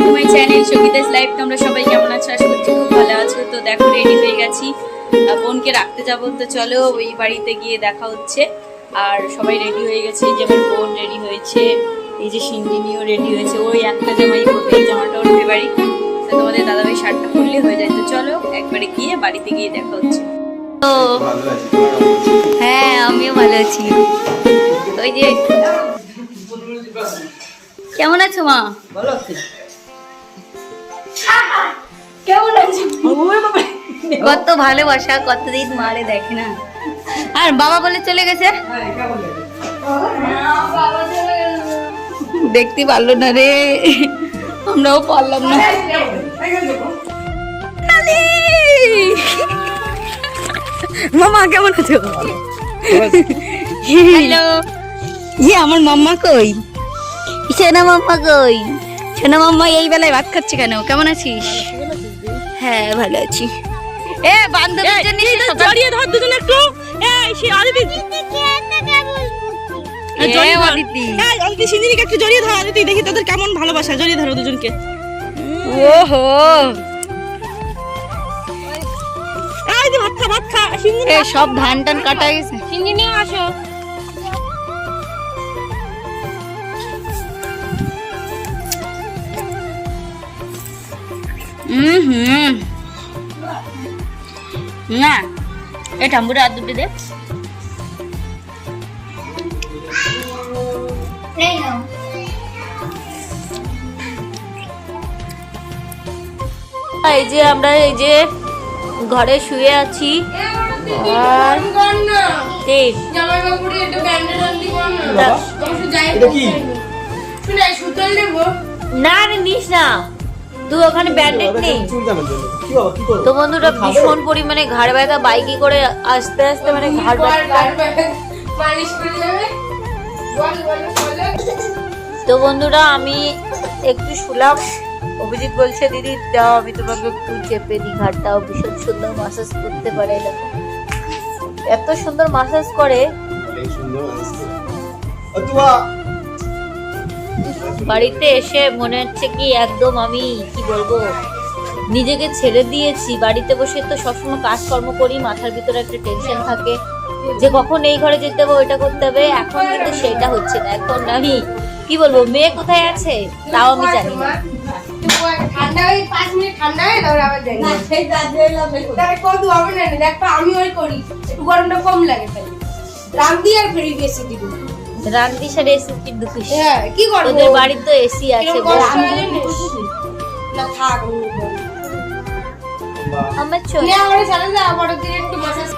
Channel Sangeeta's live তোমরা সবাই কেমন আছো? আশা করছি খুব ভালো আছো। তো দেখো রেডি হয়ে গেছি। বোনকে রাখতে যাব। তো চলো ওই বাড়িতে গিয়ে দেখা হচ্ছে। আর সবাই রেডি হয়ে গেছে। যেমন বোন রেডি হয়েছে। এই যে সিন্দিনিও রেডি হয়েছে। ওই একটা জামাই পরবে এই জামাটা ওর ফেভারিট তো তোমাদের দাদাভাই শার্টটা খুললে হয়ে যায়। তো চলো একবারে গিয়ে বাড়িতে গিয়ে দেখা হচ্ছে। তো হ্যাঁ আমিও ভালো আছি। ওই যে কেমন আছো মা? ভালো আছে। কত ভালোবাসা কতদিন মারে দেখে না। আর বাবা বলে চলে গেছে? দেখতে পারল না রে। আমরাও পারলাম না। মামা কেমন আছো? হ্যালো। ইয়ে আমার মাম্মা কই? সোনা মাম্মা কই? সোনা মাম্মা এই বেলায় ভাত খাচ্ছে কেন? কেমন আছিস? হ্যাঁ ভালো আছি। এ বান্ধবীর জন্য জড়িয়ে ধর দুজন একটু। এই সে অদিতি এ, জড়িয়ে ধর। এই একটু জড়িয়ে দেখি তোদের কেমন ভালোবাসা জড়িয়ে ধরো দুজনকে। ওহো। এই যে ভাত খা ভাত খা। সব ধান টান কাটা গেছে। আসো। হুম হুম না এ ঠাম্বুরা আর দুটো দে এই যে আমরা এই যে ঘরে শুয়ে আছি। আর এই, না রে নিস না। তুই ওখানে ব্যান্ডেড নেই? তো বন্ধুরা ভীষণ পরিমাণে ঘাড় ব্যথা বাইকে করে আস্তে আস্তে মানে ঘাড় তো বন্ধুরা আমি একটু শুলাম। অভিজিৎ বলছে দিদি দাও আমি তোমাকে একটু চেপে দিই ঘাটটাও ভীষণ সুন্দর মাসাজ করতে পারে এত সুন্দর মাসাজ করে। বাড়িতে এসে মনে হচ্ছে কি একদম আমি, কি বলব, নিজেকে ছেড়ে দিয়েছি। বাড়িতে বসে তো সবসময় কাজকর্ম করি, মাথার ভিতরে একটা টেনশন থাকে। যে কখন এই ঘরে যেতে হবে, ওইটা করতে হবে, এখন কিন্তু সেটা হচ্ছে না। এখন আমি, কি বলব, মেয়ে কোথায় আছে? তাও আমি জানি না। আমি ওই করি। একটু গরমটা কম লাগে খালি রামদি আর ফেরি বেশি রান্দি সারে এসি কি দুখিস হ্যাঁ কি করব? ওদের বাড়ির তো এসি আছে? না থাক আমার চলে আমার চ্যানেলে আবার একটু মাসাজ